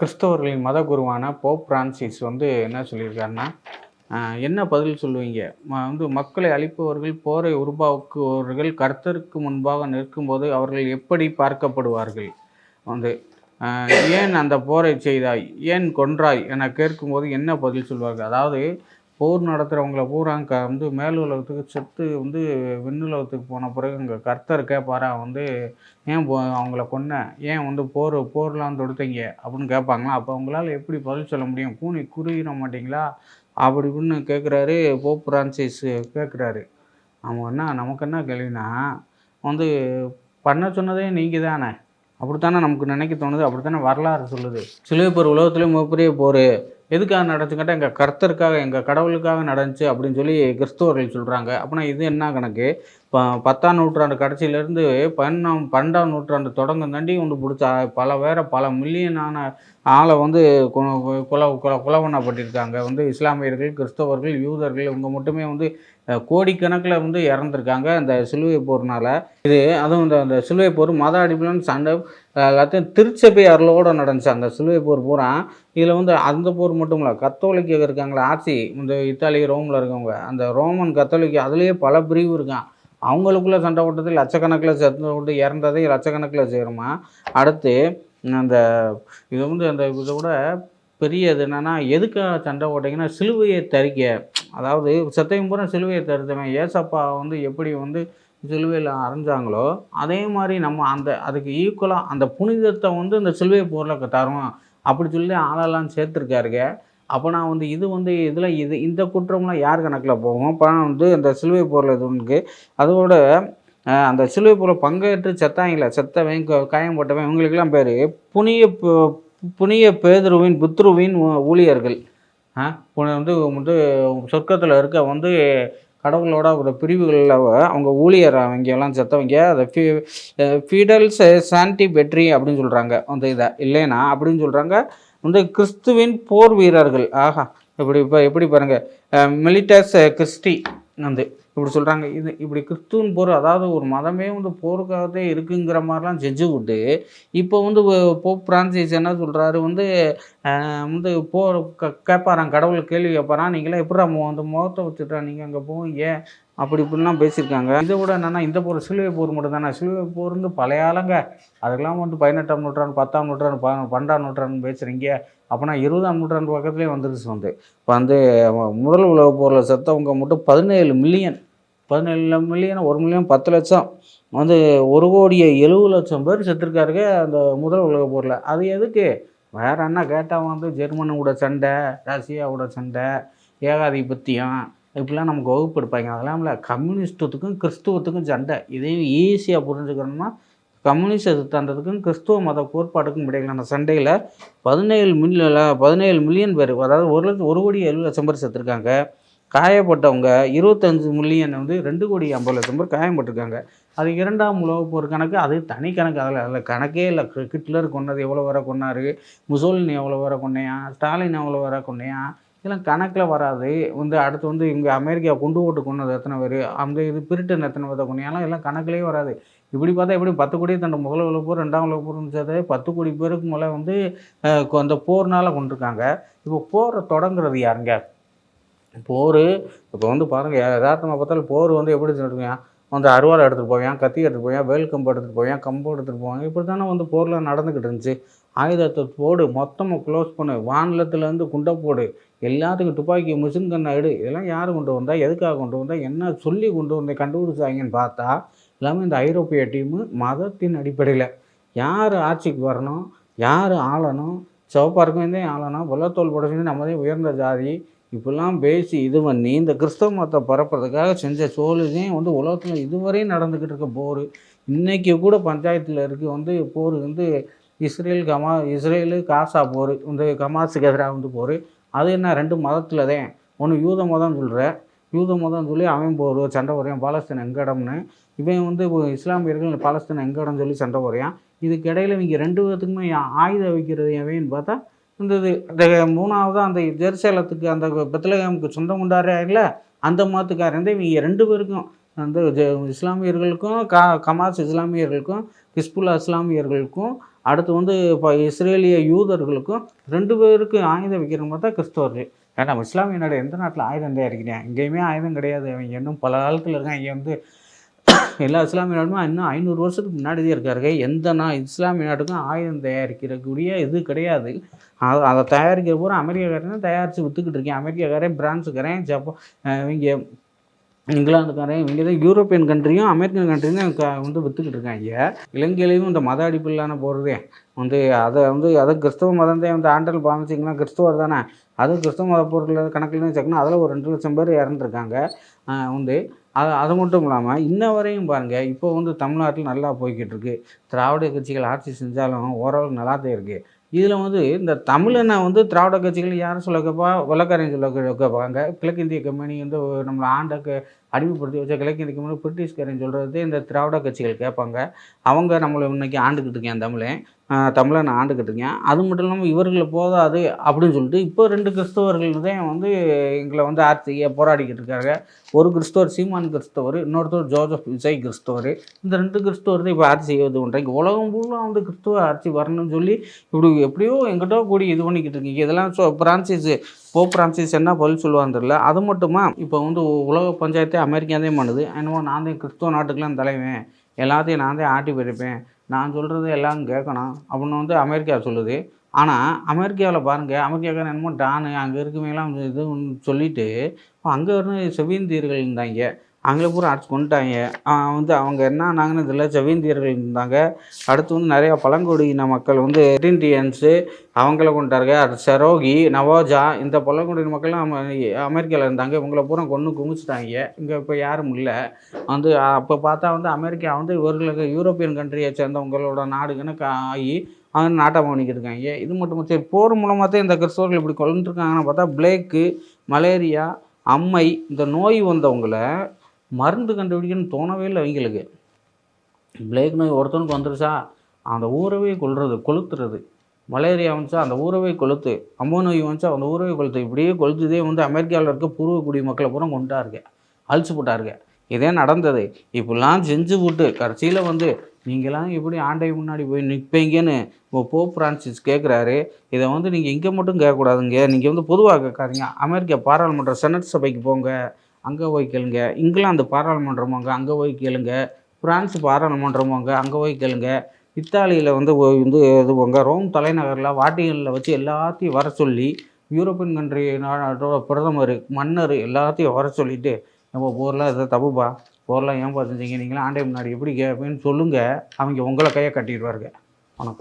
கிறிஸ்தவர்களின் மத குருவான Pope Francis வந்து என்ன சொல்லியிருக்காருன்னா என்ன பதில் சொல்லுவீங்க? வந்து மக்களை அழிப்பவர்கள் போரை உருவாக்குபவர்கள் கர்த்தருக்கு முன்பாக நிற்கும்போது அவர்கள் எப்படி பார்க்கப்படுவார்கள்? வந்து ஏன் அந்த போரை செய்தாய்? ஏன் கொன்றாய்? என கேட்கும்போது என்ன பதில் சொல்வார்கள்? அதாவது போர் நடத்துகிறவங்கள பூரா க வந்து மேல் உலகத்துக்கு செத்து வந்து விண்ணுலகத்துக்கு போன பிறகு இங்கே கர்த்தர் கேட்பாரா வந்து ஏன் போ அவங்கள கொன்ன? ஏன் வந்து போர் போர்லாம் தொடுத்தீங்க? அப்படின்னு கேட்பாங்களா அப்போ அவங்களால எப்படி பதில் சொல்ல முடியும்? கூனி குறுகிட மாட்டீங்களா? அப்படி இப்படின்னு கேட்குறாரு போப் பிரான்சிஸ் கேட்குறாரு அவங்க என்ன நமக்கு என்ன கேள்வினா வந்து பண்ண சொன்னதே நீங்கள் தானே. அப்படித்தானே நமக்கு நினைக்க தோணுது? அப்படித்தானே வரலாறு சொல்லுது. சிலுவை போர் உலகத்துலேயும் மிகப்பெரிய போர். எதுக்காக நடந்துக்கிட்ட எங்கள் கர்த்தருக்காக எங்கள் கடவுளுக்காக நடந்துச்சு அப்படின்னு சொல்லி கிறிஸ்துவர்கள் சொல்கிறாங்க அப்படின்னா இது என்ன கணக்கு? இப்போ பத்தாம் நூற்றாண்டு கடைசியிலேருந்து பன்னெண்டாம் பன்னெண்டாம் நூற்றாண்டு தொடங்கும் தாண்டி ஒன்று பிடிச்ச பல வேற பல மில்லியனான ஆளை வந்து கொ- குல கொலை வந்து இஸ்லாமியர்கள் கிறிஸ்தவர்கள் யூதர்கள் இவங்க மட்டுமே வந்து கோடிக்கணக்கில் வந்து இறந்துருக்காங்க அந்த சிலுவை போர்னால். இது அதுவும் இந்த அந்த சிலுவை போர் மத அடிப்படையில் சண்டை எல்லாத்தையும் திருச்சபை அருளோடு நடந்துச்சு அந்த சிலுவை போர் பூரா. இதில் வந்து அந்த போர் மட்டும் இல்லை கத்தோலிக்க இருக்காங்களே ஆட்சி இந்த இத்தாலி ரோமில் இருக்கவங்க அந்த ரோமன் கத்தோலிக்க அதுலேயே பல பிரிவு இருக்கான். அவங்களுக்குள்ள சண்டை போட்டது லட்சக்கணக்கில் செத்து விட்டு இறந்ததே லட்சக்கணக்கில் சேருமா அடுத்து அந்த இது வந்து அந்த இதை விட பெரியது என்னென்னா எதுக்கு சண்டை போட்டிங்கன்னா சிலுவையை தரிக்க. அதாவது சத்தையும் பூரா சிலுவையை தரித்தவன். ஏசப்பா வந்து எப்படி வந்து சிலுவையில் அரைஞ்சாங்களோ அதே மாதிரி நம்ம அந்த அதுக்கு ஈக்குவலாக அந்த புனிதத்தை வந்து இந்த சிலுவை போரில் தரும் அப்படி சொல்லி ஆளெல்லாம் சேர்த்துருக்காருங்க. அப்போ நான் வந்து இது வந்து இதில் இது இந்த குற்றம்லாம் யார் கணக்கில் போகும்? அப்போ வந்து இந்த சிலுவை பொருள் இது அதோட அந்த சிலுவை பொருள் பங்கேற்று செத்தாங்களே செத்தவன் காயம் போட்டவன் இவங்களுக்கெல்லாம் பேர் புனிய பு- புனிய பேதுருவின் புத்ருவின் ஊழியர்கள். ஆ வந்து வந்து சொர்க்கத்தில் இருக்க வந்து கடவுளோட ஒரு பிரிவுகளில் அவங்க ஊழியர் அவங்க எல்லாம் செத்தவங்க அதை ஃபீ ஃபீடல்ஸ் சாண்டி பெட்ரி அப்படின்னு சொல்கிறாங்க அந்த இதை. இல்லைனா அப்படின்னு சொல்கிறாங்க வந்து கிறிஸ்துவின் போர் வீரர்கள். ஆஹா இப்படி இப்போ எப்படி பாருங்கள் மிலிட்டஸ் கிறிஸ்டி வந்து இப்படி சொல்கிறாங்க இது இப்படி கிறிஸ்துவன் போர் அதாவது ஒரு மதமே வந்து போருக்காகவே இருக்குங்கிற மாதிரிலாம் செஞ்சு விட்டு இப்போ வந்து போப் பிரான்சிஸ் என்ன சொல்கிறாரு வந்து வந்து போர் க கேட்பாராம் கடவுள் கேள்வி கேட்பாரான் நீங்களாம் எப்படி மோ வந்து முகத்தை வச்சுட்டா நீங்கள் அங்கே போவீங்க? அப்படி இப்படிலாம் பேசியிருக்காங்க. இதை விட என்னென்னா இந்த போர் சிலுவை போர் மட்டும் தானே. சிலுவை போர் வந்து பழைய ஆளுங்க. அதுக்கெல்லாம் வந்து பதினெட்டாம் நூற்றாண்டு பத்தாம் நூற்றாண்டு ப பன்னெண்டாம் நூற்றாண்டு பேசுகிறீங்க அப்போனா இருபதாம் நூற்றாண்டு பக்கத்துலேயே வந்துருச்சு வந்து. இப்போ வந்து முதல் உலக போரில் செத்தவங்க மட்டும் பதினேழு மில்லியன் பதினேழு மில்லியன் ஒரு மில்லியன் பத்து லட்சம். வந்து ஒரு கோடியே எழுபது லட்சம் பேர் செத்துருக்காருங்க அந்த முதல் உலக போரில். அது எதுக்கு? வேற என்ன கேட்டால் வந்து ஜெர்மனோட சண்டை ரஷ்யாவோட சண்டை ஏகாதிபத்தியம் இப்படிலாம் நமக்கு வகுப்பு எடுப்பாங்க அதெல்லாம் இல்லை கம்யூனிஸ்டத்துக்கும் கிறிஸ்துவத்துக்கும் சண்டை. இதே ஈஸியாக புரிஞ்சுக்கணும்னா கம்யூனிஸ்ட் தந்ததுக்கும் கிறிஸ்துவ மத கோட்பாட்டுக்கும் இடையிலான சண்டையில் பதினேழு மில்லியன் பதினேழு மில்லியன் பேர் அதாவது ஒரு லட்சம் ஒரு கோடி எழுபது லட்சம் பேர் செத்துருக்காங்க. காயப்பட்டவங்க இருபத்தஞ்சு மில்லியன் வந்து ரெண்டு கோடி ஐம்பது லட்சம் பேர் காயப்பட்டிருக்காங்க அது இரண்டாம் உலகப் போர் கணக்கு அது தனி கணக்கு. அதில் அதில் கணக்கே இல்லை. ஹிட்லர் கொன்னது எவ்வளோ வர கொன்னார்? முசோலினி எவ்வளோ வர கொன்னையா? ஸ்டாலின் எவ்வளோ வர கொன்னையா? இதெல்லாம் கணக்கில் வராது. வந்து அடுத்து வந்து இங்கே அமெரிக்கா குண்டு ஓட்டு கொண்டது எத்தனை பேர்? அந்த இது பிரிட்டன் எத்தனை பேர் கொன்னையாலாம் எல்லாம் கணக்கிலே வராது. இப்படி பார்த்தா எப்படி? பத்து கோடி தண்டை முதல் உலக போர் ரெண்டாம் உலக போர்னு சேர்த்து பத்து கோடி பேருக்கு மேலே வந்து கொ- அந்த போர்னால கொண்டிருக்காங்க இப்போ போரை தொடங்குறது யாருங்க? போர் இப்போ வந்து பாருங்கள் யதார்த்தமாக பார்த்தாலும் போர் வந்து எப்படி சொல்லுவேன் வந்து அருவாள் எடுத்துகிட்டு போவான் கத்தி எடுத்துகிட்டு போவான் வேல் கம்பு எடுத்துகிட்டு போவான் கம்பு எடுத்துகிட்டு போவாங்க. இப்படி தானே வந்து போரில் நடந்துக்கிட்டு இருந்துச்சு. ஆயுதத்தை போடு மொத்தமாக க்ளோஸ் பண்ணு. வானிலத்துலேருந்து குண்டை போடு. எல்லாத்துக்கும் துப்பாக்கி மிஷின் கண்ணை எடு. இதெல்லாம் யார் கொண்டு வந்தால் எதுக்காக கொண்டு வந்தால் என்ன சொல்லி கொண்டு வந்து கண்டுபிடிச்சாங்கன்னு பார்த்தா எல்லாமே இந்த ஐரோப்பிய டீமு மதத்தின் அடிப்படையில். யார் ஆட்சிக்கு வரணும் யார் ஆளணும்? சிவப்பாக இருக்கவே ஆளணும். வெள்ளத்தோல் புடவைன்னு நம்மதே உயர்ந்த ஜாதி. இப்பெல்லாம் பேசி இது பண்ணி இந்த கிறிஸ்தவ மதத்தை பரப்புறதுக்காக செஞ்ச சோழிலையும் வந்து உலகத்தில் இதுவரையும் நடந்துக்கிட்டு இருக்க போர். இன்றைக்கி கூட பஞ்சாயத்தில் இருக்குது வந்து போர் வந்து இஸ்ரேல் கமா இஸ்ரேலு காசா போர் இந்த கமாஸுக்கு எதிராக வந்து போர். அது என்ன ரெண்டு மதத்தில் தான். ஒன்று யூத மதம் சொல்கிற யூத மதம் சொல்லி அவன் போர் சண்டை வரையான் பாலஸ்தீன் எங்கடம்னு. இவன் வந்து இஸ்லாமியர்கள் பாலஸ்தீன் எங்க சொல்லி சண்டை வரையான் இதுக்கிடையில் இவங்க ரெண்டு பேர்த்துக்குமே ஆயுதம் வைக்கிறது எவன்னு பார்த்தா இருந்தது. இந்த மூணாவது அந்த ஜெருசலத்துக்கு அந்த பெத்லகேமுக்கு சொந்தம் கொண்டாடுறா இல்லை அந்த மதத்துக்காரன் இவங்க ரெண்டு பேருக்கும் அந்த இஸ்லாமியர்களுக்கும் கா கமாஸ் இஸ்லாமியர்களுக்கும் ஹிஸ்புல்லா இஸ்லாமியர்களுக்கும் அடுத்து வந்து இப்போ இஸ்ரேலிய யூதர்களுக்கும் ரெண்டு பேருக்கு ஆயுதம் வைக்கிற மாதிரி தான் கிறிஸ்தவர்கள். ஏன்னா இஸ்லாமிய நாடு எந்த நாட்டில் ஆயுதம் தயாரிக்கிறேன் எங்கேயுமே ஆயுதம் கிடையாது. அவங்க இன்னும் பல காலத்தில் இருக்காங்க. இங்கே வந்து எல்லா இஸ்லாமிய நாடுமே இன்னும் ஐநூறு வருஷத்துக்கு முன்னாடியே இருக்காருங்க. எந்த நான் இஸ்லாமிய நாட்டுக்கும் ஆயுதம் தயாரிக்கிறக்கூடிய இது கிடையாது. அதை அதை தயாரிக்கிற பூரா அமெரிக்காக்காரன் தயாரித்து விற்றுக்கிட்டு இருக்கேன். அமெரிக்காக்காரன் பிரான்ஸுக்காரன் ஜப்பான் இங்கே இங்கிலாந்துக்காரன் இவங்க தான் யூரோப்பியன் கண்ட்ரியும் அமெரிக்கன் கண்ட்ரியும் தான் க- வந்து விற்றுக்கிட்டு இருக்காங்க. இலங்கையிலையும் இந்த மத அடிப்பில்லான போகிறதே வந்து அதை வந்து அதை கிறிஸ்தவ மதம் தான் வந்து ஆண்டல் பாமிச்சிங்கன்னா கிறிஸ்துவர் தானே. அது கிறிஸ்தவ மத பொருள் கணக்கில் வச்சுக்கணும் அதில் ஒரு ரெண்டு லட்சம் பேர் இறந்துருக்காங்க. வந்து அது அது மட்டும் இல்லாமல் இன்ன வரையும் பாருங்கள் இப்போ வந்து தமிழ்நாட்டில் நல்லா போய்கிட்டு இருக்கு. திராவிட கட்சிகள் ஆட்சி செஞ்சாலும் ஓரளவுக்கு நல்லா தான் இருக்குது இதில் வந்து இந்த தமிழனை வந்து திராவிட கட்சிகள் யாரும் சொல்ல கேட்பா வெள்ளக்காரன் சொல்ல கேட்பாங்க கிழக்கிந்திய கம்பெனி வந்து நம்மளை ஆண்டக்கு அடிமைப்படுத்தி வச்ச கிழக்கிந்திய கம்பெனி பிரிட்டிஷ்காரன் சொல்கிறது இந்த திராவிட கட்சிகள் கேட்பாங்க. அவங்க நம்மளை இன்னைக்கு ஆண்டுக்கிட்டு இருக்கேன் தமிழன். தமிழை தமிழனை ஆண்டுக்கிட்டு இருக்கேன். அது மட்டும் இல்லாமல் இவர்களை போதாது அப்படின்னு சொல்லிட்டு இப்போ ரெண்டு கிறிஸ்தவர்கள் தான் வந்து எங்களை வந்து ஆட்சி செய்ய போராடிக்கிட்டு இருக்காங்க. ஒரு கிறிஸ்தவர் சீமான் கிறிஸ்தவர் இன்னொருத்தர் ஜோசப் விஜய் கிறிஸ்தவர். இந்த ரெண்டு கிறிஸ்தவர் தான் இப்போ ஆட்சி செய்வது பண்ணுறாங்க உலகம் ஃபுல்லாக வந்து கிறிஸ்துவ ஆட்சி வரணும்னு சொல்லி இப்படி எப்படியோ எங்கிட்டோ கூடி இது பண்ணிக்கிட்டு இருக்கீங்க இதெல்லாம் சொ பிரான்சிஸ் போ பிரான்சிஸ் என்ன பதில் சொல்லுவான்னு தெரியல. அது மட்டுமா? இப்போ வந்து உலக பஞ்சாயத்தே அமெரிக்கா தான் பண்ணுது. என்னமோ நான் தான் கிறிஸ்துவ நாட்டுக்கெல்லாம் தலைவன். எல்லாத்தையும் நான் தான் ஆட்டி போயிருப்பேன் நான் சொல்கிறது எல்லாம் கேட்கணும் அப்படின்னு வந்து அமெரிக்கா சொல்லுது. ஆனால் அமெரிக்காவில் பாருங்கள் அமெரிக்காக்காரன் என்னமோ டானு அங்கே இருக்கவங்கலாம் இது சொல்லிவிட்டு அங்கே இருந்து செவியந்தீர்கள் இருந்தாங்க அவங்கள பூரா அடிச்சு கொண்டுட்டாங்க. வந்து அவங்க என்ன ஆனாங்கன்னு இதில் செவியந்தியர்கள் இருந்தாங்க. அடுத்து வந்து நிறையா பழங்குடியின மக்கள் வந்து இண்டியன்ஸு அவங்கள கொண்டாருங்க அது செரோகி நவோஜா இந்த பழங்குடியின மக்கள்லாம் அம அமெரிக்காவில் இருந்தாங்க. இவங்கள பூரா கொன்று குமிச்சிட்டாங்க. இங்கே இப்போ யாரும் இல்லை. வந்து அப்போ பார்த்தா வந்து அமெரிக்கா வந்து இவர்களுக்கு யூரோப்பியன் கண்ட்ரியை சேர்ந்தவங்களோட நாடுகன்னு கா- ஆகி அவங்க நாட்டம் பண்ணிக்கிட்டு இருக்காங்க. இது மட்டும் சரி போர் மூலமாக தான் இந்த கிறிஸ்தவர்கள் இப்படி கொண்டுருக்காங்கன்னு பார்த்தா பிளேக்கு மலேரியா அம்மை இந்த நோய் வந்தவங்களை மருந்து கண்டுபிடிக்கணும்னு தோணவே இல்லை அவங்களுக்கு பிளேக் நோய் ஒருத்தனுக்கு வந்துருச்சா அந்த ஊரவே கொள்வது கொளுத்துறது. மலேரியா வந்துச்சா அந்த ஊரவே கொளுத்து. அம்மோ நோய் வந்துச்சா அந்த ஊரவே கொளுத்து. இப்படியே கொளுத்துதே வந்து அமெரிக்காவில் இருக்க பூர்வ குடி மக்களை பூரா கொண்டாருங்க அழிச்சு போட்டாருங்க. இதே நடந்தது. இப்படிலாம் செஞ்சு விட்டு கடைசியில் வந்து நீங்களாம் எப்படி ஆண்டை முன்னாடி போய் நிற்பீங்கன்னு போப் பிரான்சிஸ் கேட்குறாரு இதை வந்து நீங்கள் இங்கே மட்டும் கேட்கக்கூடாதுங்க. நீங்கள் வந்து பொதுவாக கேட்காதீங்க. அமெரிக்கா பாராளுமன்ற செனட் சபைக்கு போங்க. அங்கே போய் கேளுங்க. இங்கிலாந்து பாராளுமன்றம் அங்கே போய் கேளுங்க. பிரான்ஸ் பாராளுமன்றம் அங்கே அங்கே போய் கேளுங்க. இத்தாலியில் வந்து வந்து இது போங்க ரோம் தலைநகரில் வாட்டிகளில் வச்சு எல்லாத்தையும் வர சொல்லி யூரோப்பியன் கண்ட்ரி நாட்டோட பிரதமர் மன்னர் எல்லாத்தையும் வர சொல்லிட்டு நம்ம போர்லாம் இதை தப்புப்பா? போர்லாம் ஏன் செஞ்சீங்க நீங்களாம் ஆண்டை முன்னாடி எப்படி கேட்பேன்னு சொல்லுங்கள் அவங்க உங்களை கையை கட்டிடுவாருங்க. வணக்கம்.